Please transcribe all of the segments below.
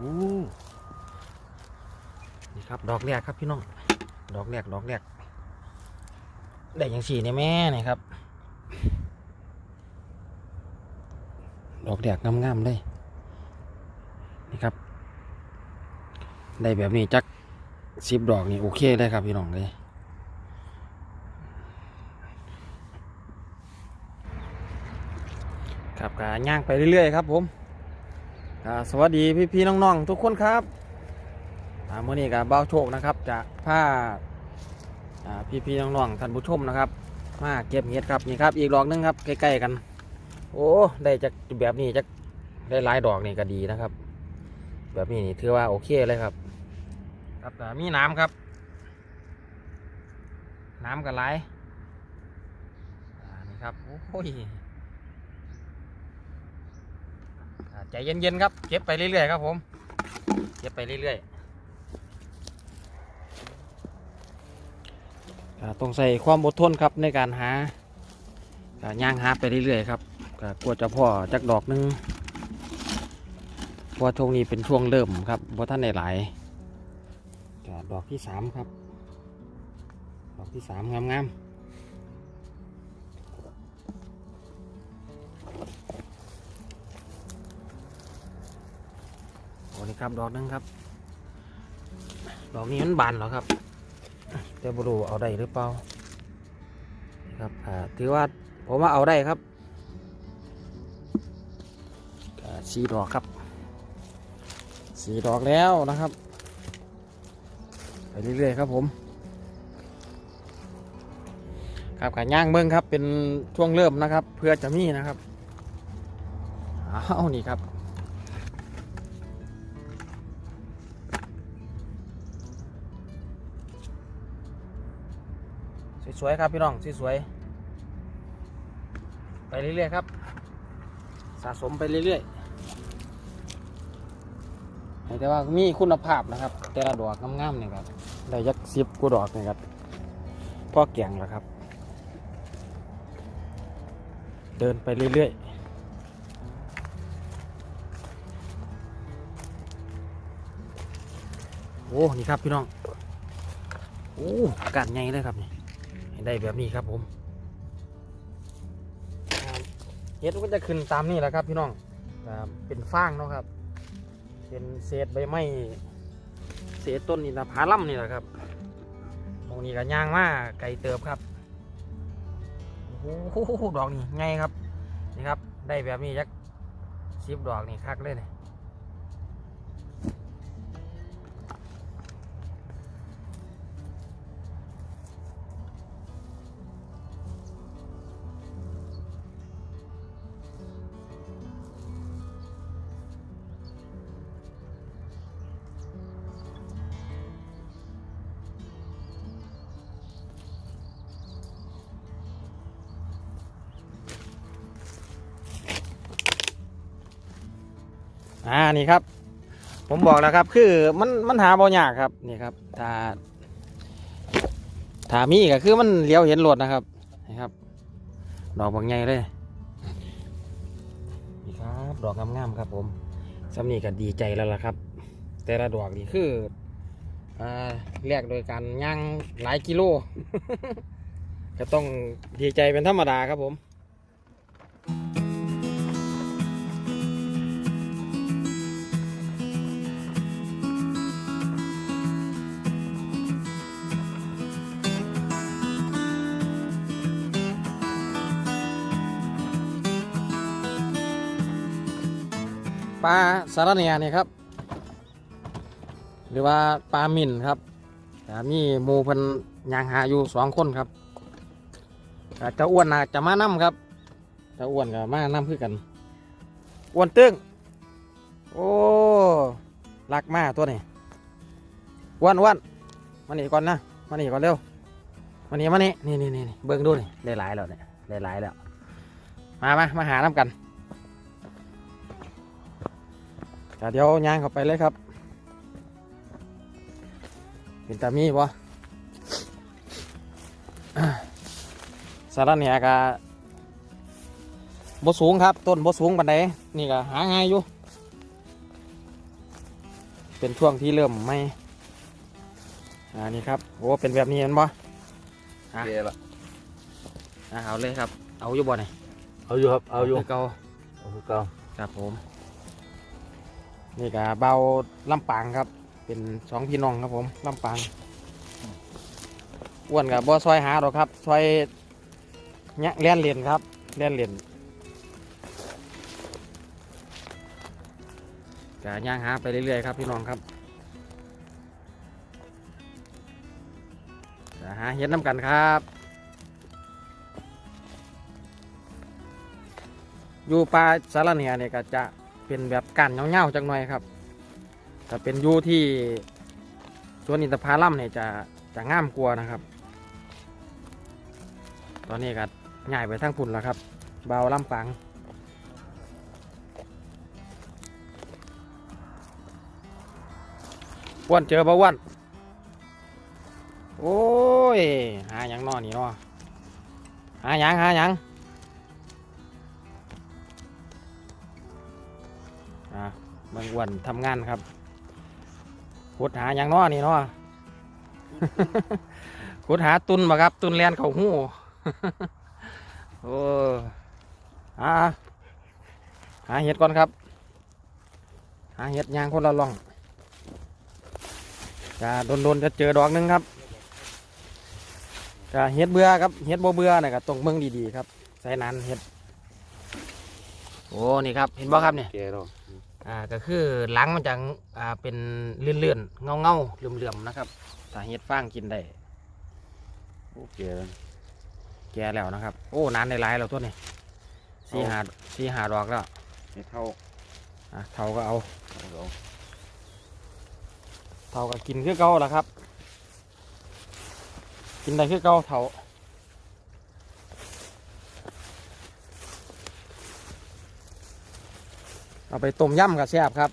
นี่ครับดอกแรกครับพี่น้อง ดอกแรกดอกแรกได้อยังสี่เนี่ยแม่นี่ครับ ดอกแรกงามๆเลยนี่ครับ ได้แบบนี้จักสิบดอกนี่โอเคเลยครับพี่น้องเลยครับกาย่างไปเรื่อยๆครับผม สวัสดีพี่ๆน้องๆทุกคนครับอ่ามื่อนี้กับเบ้าโชคนะครับจะผ้าอ่พี่ๆน้องๆท่านผู้ชมนะครับ มาเก็บเห็ดครับนี่ครับ อีกดอกหนึงครับใกล้ๆกัน โอ้ได้จากแบบนี้จากได้หลายดอกนี่ก็ดีนะครับ แบบนี้นี่ถือว่าโอเคเลยครับ ครับแต่มีน้ำครับ น้ำก็ไหลนี่ครับโอ้ย อ่า ใจเย็นๆครับ เก็บไปเรื่อยๆครับผม เก็บไปเรื่อยๆต้องใส่ความอดทนครับในการหาอ่าย่างหาไปเรื่อยๆครับกลัวจะพ่อจักดอกหนึงเพราะช่วงนี้เป็นช่วงเริ่มครับเพราะท่านได้หลายดอกที่สามครับ ดอกที่สามงามๆ ครับดอกนึงครับ ดอกนี้มันบานเหรอครับ แต่บรูเอาได้หรือเปล่าครับถือว่าผมว่าเอาได้ครับสีดอกครับสีดอกแล้วนะครับ ไปเรื่อยๆครับผม ครับขาย่างเบิ้งครับเป็นช่วงเริ่มนะครับ เพื่อจะมีนะครับเอาวนี่ครับ สวยๆครับพี่น้องสวยๆไปเรื่อยๆครับ สะสมไปเรื่อยๆแต่ว่ามีคุณภาพนะครับ แต่ละดอกงามๆนี่ครับได้ยักสิบกูดอกนี่ครับพ่อแก่งแล้วครับ เดินไปเรื่อยๆโอ้ นี่ครับพี่น้อง โอ้กัดใหญ่เลยครับนี่ ได้แบบนี้ครับผมอ่าเห็ดมันก็จะขึ้นตามนี่แหละครับพี่น้องอ่าเป็นฟางเนาะครับ เป็นเศษใบไม้เศษต้นนี่นะผาล่ำนี่แหละครับตรงนี้ก็ย่างมาไก่เติบครับโอ้โหดอกนี่ไงครับนี่ครับ ได้แบบนี้จักสิบดอกนี่คักเลยเนี่ย อ่านี่ครับ ผมบอกแล้วครับ คือมันมันหาบ่ยากครับนี่ครับถ้าถ้ามีก็คือมันเลี้ยวเห็นรถนะครับนี่ครับ ดอกบางใหญ่เลยนี่ครับดอกงามๆครับ ผมสำนีก็ดีใจแล้วล่ะครับ แต่ละดอกนี่คืออ่าแลกโดยการย่างหลายกิโลก็ต้องดีใจเป็นธรรมดาครับผม ลาสารเนียเนี่ยครับ หรือว่าปลามิ่นครับแต่มีหมูพันยางหาอยู่สองคนครับเจะอ้วนนะจะมานํครับเจะอ้วนกับมานํคือกันอ้วนตึงโอ้รักมากตัวนี้อ้วนอ้วนมานี่ก่อนนะมานี่ก่อนเร็วมานี่มานี่นี่นี่นี่เบิ้งดูนี่ได้หลายแล้วเนี่ยได้หลายแล้วมามามาหาน้ำกัน เดี๋ยวย่างเข้าไปเลยครับ เป็นตามีบ่สารเนี่ยกะบ่สูงครับ ต้นบ่สูงปานใดนี่ก็หาง่ายอยู่ เป็นช่วงที่เริ่มไม่อ่านี่ครับโอ้เป็นแบบนี้เห็นบ่อะโอเคละอ่าเอาเลยครับ เอาอยู่บ่เนี่ยเอาอยู่ครับ เอาอยู่เก่าเอาคือเก่าครับผม นี่ก็เบาลำปางครับ เป็นสองพี่น้องครับผมลำปางอ้วนกับบ่ซอยหาหรอกครับซอยเนี่ยเลียนเหรียญครับเลียนเหรียญกะย่างหาไปเรื่อยๆครับพี่น้องครับกะหาเห็ดน้ำกันครับอยู่ป่าสารเนียเนี่ยก็จะ เป็นแบบกันเงาๆจังหน่อยครับถ้าเป็นยูที่สวนอินทผลัมเนี่ยจะจะง่ามกลัวนะครับ ตอนนี้ก็ง่ายไปทั้งพุ่นแล้วครับ เบาล่ำปังอ้วนเจอบ่อ้วนโอ้ย หาหยังนอนี่เนาะหาหยังหาหยัง วันทำงานครับขุดหาอย่างน้อนี่เนาะขุดหาตุนมาครับ ตุนแลนเขาหู้โอ้อาหาเห็ดก่อนครับ หาเห็ดยางคนละล่องจะโดนๆจะเจอดอกนึงครับจะเห็ดเบื่อครับเห็ดโบเบื่อนี่ยก็ต้องเมืองดีๆครับใส่นานเห็ดโอ้นี่ครับเห็นบ่ครับเนี่ย อ่าก็คือหลังมันจะอ่าเป็นเลื่อนๆเงาเงาๆเหลื่อมๆนะครับสาเหตุฟางกินได้โอเคแล้วแก่แล้วนะครับ โอ้นานในหลายแล้วตัวนี้สี่หาสี่หาดอกแล้วให้เท่าอะเท่าก็เอาเอาเอาเท่าก็กินคือเก่าละครับ กินได้คือเก่าเท่า เอาไปต้มยำกับแซ่บครับ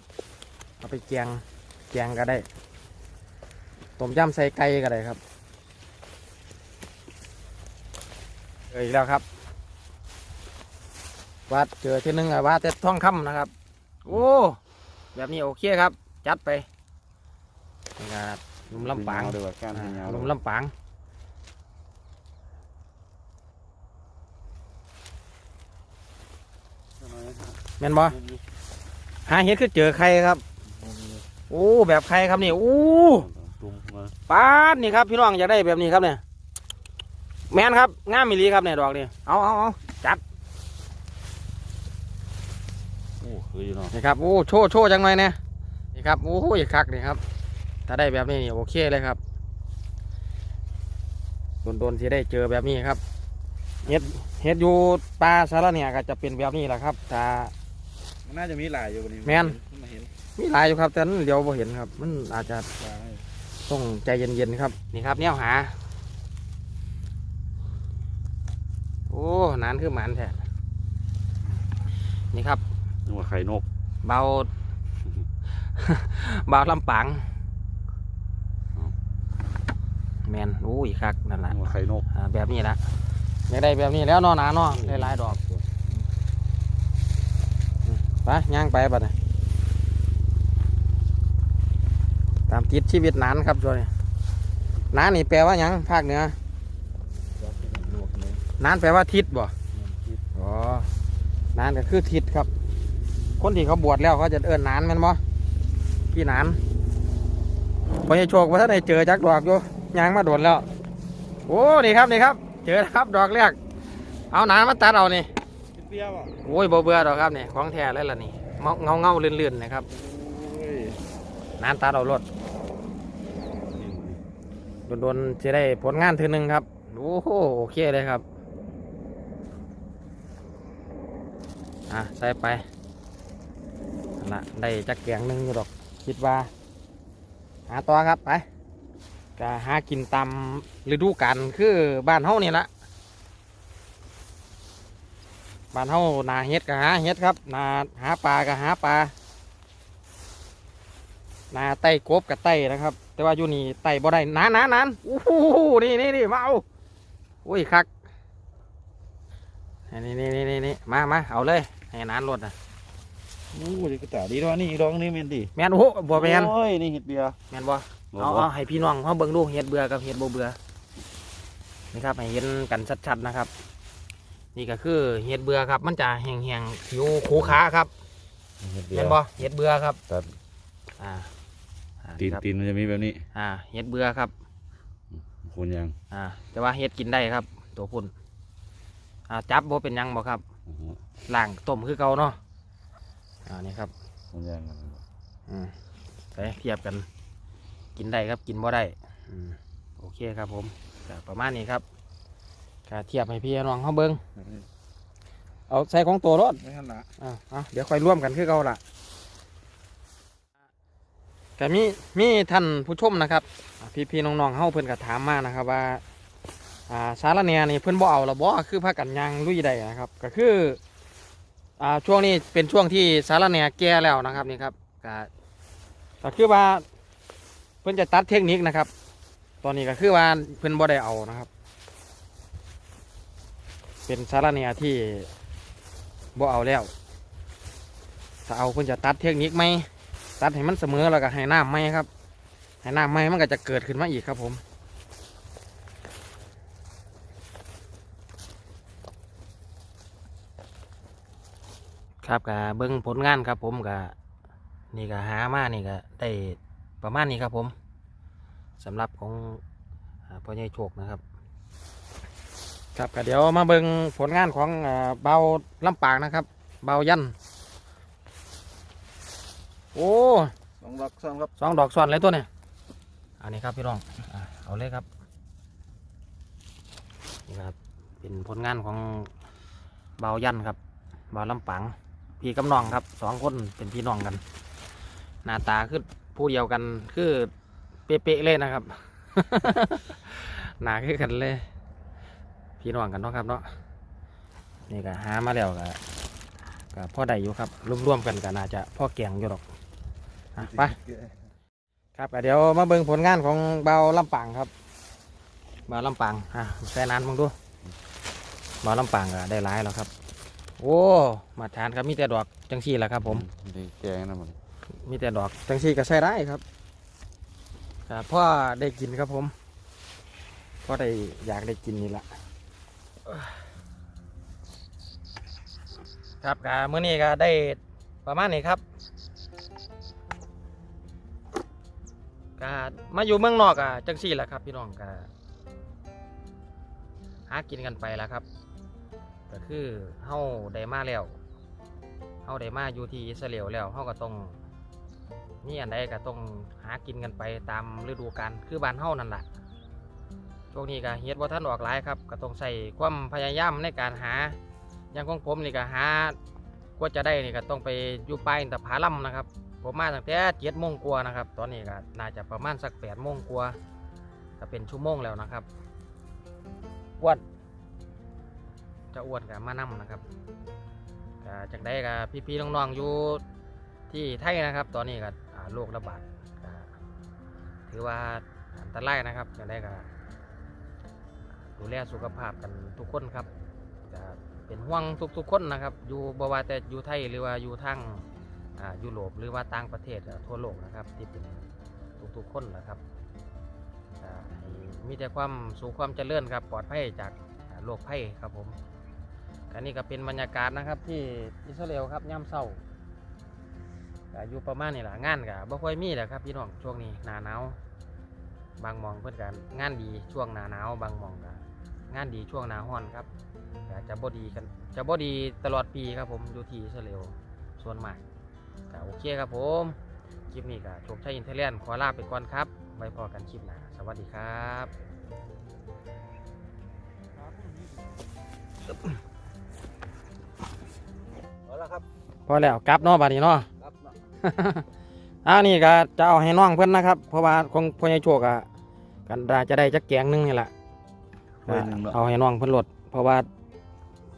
เอาไปแกงแกงก็ได้ต้มยำใส่ไก่ก็ได้ครับเจออีกแล้วครับวัดเจอที่หนึงอะว่าแต่ท่องคำนะครับ โอ้แบบนี้โอเคครับ จัดไปนี่ครับหนุ่มลำปางเดียวกันอ่าให้ยาวหนุ่มลำปางแม่นบ่ หาเห็ดคือเจอใครครับ โอ้แบบใครครับนี่โอ้ตุ้มมาปาดนี่ครับพี่น้องอยากได้แบบนี้ครับเนี่ยแม่นครับงามมิลีครับเนี่ยดอกนี่เอาเอาเอาโอ้เคยอยู่เนาะนี่ครับโอ้โชว์โชว์จังหน่อยเนี่ยนี่ครับโอ้ยคักนี่ครับ ถ้าได้แบบนี้นี่โอเคเลยครับโดนๆที่ได้เจอแบบนี้ครับเฮ็ดเฮ็ดอยู่ปลาสารเนี่ยก็จะเป็นแบบนี้แหละครับถ้ามั นน่าจะมีหลายอยู่วันนี้แม่น มาเห็นมีหลายอยู่ครับแต่นั้นเดี๋ยวบ่เห็นครับ มันอาจจะปลาให้ต้องใจเย็นๆครับ นี่ครับแนวหา โอ้นานคือหมันแท้นี่ครับ นึกว่าไข่นกเบา เบาลำปางแมนโอ้ยคักนั่นแหละนึกว่าไข่นก อ่าแบบนี้ละอยากได้แบบนี้แล้วเนอหนาเนอหลายๆดอก อืมไปย่างไปบัดนี้ตามติดชีวิตหนานครับตัวนี้หนานนี่แปลว่าหยังภาคเหนือลวกเลยหนานแปลว่าทิศบ่คิดอ๋อนานก็คือทิศครับ คนที่เขาบวชแล้วเขาจะเอิ้นนานแมันบ่พี่นานพอให้โชคว่าท่านได้เจอจักดอกอยู่ยางมาโดนแล้ว โอ้นี่ครับนี่ครับ เจอแล้วครับดอกแรกเอานานมาตัดเอานี่ เปรี้ยวอะโอ้ยบ่เบื่อดอกครับนี่ของแท้เลยล่ะนี่เงาเงาเงาๆเลื่อนๆนะครับโอ้ยนานตัดเอารถโดนๆจะได้ผลงานเทีนึงครับโอ้โหโอเคเลยครับอะใส่ไปนั่นละได้จักแกงหนึงอยู่ดอกคิดว่า หาต่อครับไปก็หากินตามฤดูกาลคือบ้านเฮานี่ละ บ้านเฮานาเฮ็ดก็หาเฮ็ดครับนาหาปลาก็หาปลานาไต่กบกับไต่นะครับ แต่ว่าอยู่นี่ไต่บ่ได้นานนานนานอู้หูนี่นี่นี่มาเอาอุ้ยคักนี่นี่นี่นี่นี่มามาเอาเลยให้นานรถนะโอ้ยกระตาดีด้วยนี่ดองนี่แม่นดิแมนโอ้โหบ่แมนโอ้ยนี่เห็ดเบียร์แมนบ่เอาเอาให้พี่น้องเขาเบิ่งดูเห็ดเบื่อกับเห็ดบ่เบื่อนี่ครับให้เห็นกันชัดๆนะครับ นี่ก็คือเห็ดเบื่อครับ มันจะแห้งๆผิวขูขาครับเห็ดเบียแม่นร์บ่เห็ดเบื่อครับตัดอ่าอ่าตีนครับตีนมันจะมีแบบนี้อ่าเห็ดเบื่อครับคุณยังอ่าแต่ว่าเห็ดกินได้ครับ ตัวพุ่นอ่าจับบ่เป็นหยังบ่ครับโอ้โหล่างต้มคือเก่าเนาะอ่านี่ครับ คุณยังอืมไปเทียบกัน กินได้ครับกินบ่ได้ อืมโอเคครับผมก็ประมาณนี้ครับ ก็เทียบให้พี่น้องเขาเบิ้งเอาใส่ของตัวรถไม่ทันละอ่าเอาเดี๋ยวค่อยร่วมกันคือเก่าล่ะก็มีมีท่านผู้ชมนะครับอ่าพี่ๆน้องๆเฮาเพิ่นก็ถามมานะครับว่าอ่าสารเนียนี่เพิ่นบ่เอาละบ่คือพากันยางลุยได้นะครับ ก็คืออ่าช่วงนี้เป็นช่วงที่สารเนียแก่แล้วนะครับนี่ครับก็ก็คือว่าเพิ่นจะตัดเทคนิคนะครับ ตอนนี้ก็คือว่าเพิ่นบ่ได้เอานะครับ เป็นสารเนียที่บ่เอาแล้วถ้าเอาเพิ่นจะตัดเทคนิคไหมตัดให้มันเสมอแล้วก็ให้น้ำไหมครับให้น้ำไหมมันก็จะเกิดขึ้นมาอีกครับผมครับก็เบิ้งผลงานครับผมก็นี่ก็หามานี่ก็ได้ประมาณนี้ครับผมสำหรับของพ่อใหญ่โชคนะครับ ครับก็เดี๋ยวมาเบิ้งผลงานของอ่าเบาลำปางนะครับ เบายัน โอ้สองดอกสองครับสองดอกซ้อนเลยตัวเนี่ยอันนี้ครับพี่น้องอะเอาเลยครับนี่ครับเป็นผลงานของเบายันครับเบาลำปังพี่กับน้องครับสองคนเป็นพี่น้องกัน หน้าตาคือผู้เดียวกันคือเป๊ะๆเลยนะครับ หน้าคือกันเลย พี่น้องกันเนาะครับเนาะนี่ก็หามาแล้วก็ก็พ่อได้อยู่ครับร่วมๆกันก็น่าจะพ่อแกงอยู่หรอกอะไปครับอะเดี๋ยวมาเบิ่งผลงานของเบาลำปางครับเบาลำปางอะใส่นานมึงดูเบาลำปางก็ได้หลายแล้วครับ โอ้มาทานครับมีแต่ดอกจังซี่แหละครับ ผมดีแกงนะมันมีแต่ดอกจังซี่ก็ใช้ได้ครับครับพ่อได้กินครับผมพ่อได้อยากได้กินนี่ละ ครับกามื้อนี้ก็ได้ประมาณนี้ครับก็มาอยู่เมืองนอกอะจังซี่แหละครับ พี่น้องก็หากินกันไปแล้วครับก็คือเฮาได้มาแล้วเฮาได้มาอยู่ที่อิสราเอลแล้วเฮาก็ต้องมีอันใดก็ต้องหากินกันไปตามฤดูกาลคือบ้านเฮานั่นแหละ วงนี้ก็เฮ็ดว่าท่านออกหลายครับก็ต้องใส่ความพยายามในการหา อย่างของผมนี่ก็หากว่าจะได้นี่ก็ต้องไปอยู่ปลายอินทผลัมนะครับ ผมมาตั้งแต่เจ็ดโมงกว่านะครับ ตอนนี้ก็น่าจะประมาณสักแปดโมงกว่าก็เป็นชั่วโมงแล้วนะครับอ้วนจะอ้วนกับมานํนะครับก็จากได้กับพี่ๆน้องๆอยู่ที่ไทยนะครับ ตอนนี้ก็โรคระบาดถือว่าอันตรายนะครับอย่างไรก็ ดูแลสุขภาพกันทุกคนครับจะเป็นห่วงทุกๆคนนะครับ อยู่บว่าแต่อยู่ไทยหรือว่าอยู่ทางยุโรปหรือว่าต่างประเทศทั่วโลกนะครับ ที่เป็นทุกๆคนนะครับมีแต่ความสุขความเจริญครับ ปลอดภัยจากโรคภัยครับผมอันนี้ก็เป็นบรรยากาศนะครับที่อิสราเอลครับย่ำเศร้าอยู่ประมาณนี้แหละงานก็บ่ค่อยมีแหละครับพี่น้องช่วงนี้หนาหนาวบางมองเพื่อนกันงานดีช่วงหนาหนาวบางมองก็ งานดีช่วงหนาร้อนครับก็จะบ่ดีกัน จะบ่ดีตลอดปีครับผมอยู่ที่อิสราเอลส่วนมากก็โอเคครับผมคลิปนี้ก็โชคชัยอินเทเลียนขอลาไปก่อนครับไว้พอกันคลิปหน้าสวัสดีครับเอาละครับพอแล้วกลับเนาะบัดนี้เนาะครับเนาะอันนี้ก็จะเอาให้น้องเพื่อนนะครับ เพราะว่าของพ่อใหญ่โชคอะกันดาจะได้จักแกงหนึงนี่แหละ ถ้วยหนึ่งเนาะ เอาให้น้องเพิ่นลดเพราะว่า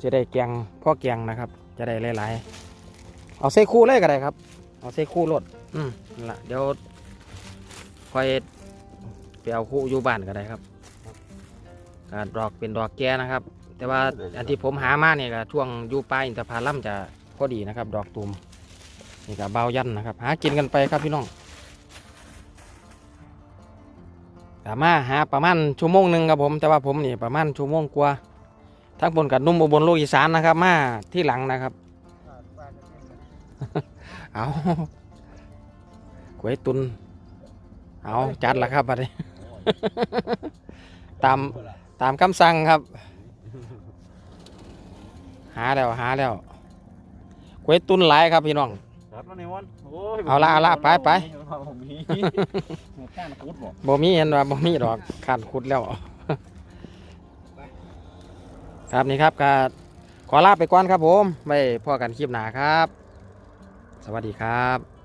จะได้แกงพ่อแกงนะครับ จะได้หลายๆ เอาใส่คู่เลยก็ได้ครับ เอาใส่คู่ลดอืมนั่นละเดี๋ยวคอยไปเอาคู่อยู่บ้านก็ได้ครับก็ดอกเป็นดอกแก่นะครับ แต่ว่าอันที่ผมหามาเนี่ยก็ช่วงอยู่ปลายอินทผลัมจะพอดีนะครับ ดอกตูมนี่กับเบายันนะครับ หากินกันไปครับพี่น้อง สามารถหาประมาณชั่วโมงหนึ่งครับผมแต่ว่าผมนี่ประมาณชั่วโมงกว่าทั้งบนกับนุ่มบนโลกอีสานนะครับ มาที่หลังนะครับ เอากล้วยตุนเอาจัดละครับบัดนี้ ตามตามคำสั่งครับ หาแล้วหาแล้วกล้วยตุนหลายครับพี่น้อง ในวันโอ้ยเอาละเอาละไปไป ผมมีหมูก้านคุดบ่บ่มีเห็นว่าบ่มีดอกขาดขุดแล้ว ครับนี่ครับก็ขอลาไปก่อนครับผมไว้พอกันคลิปหน้าครับ สวัสดีครับ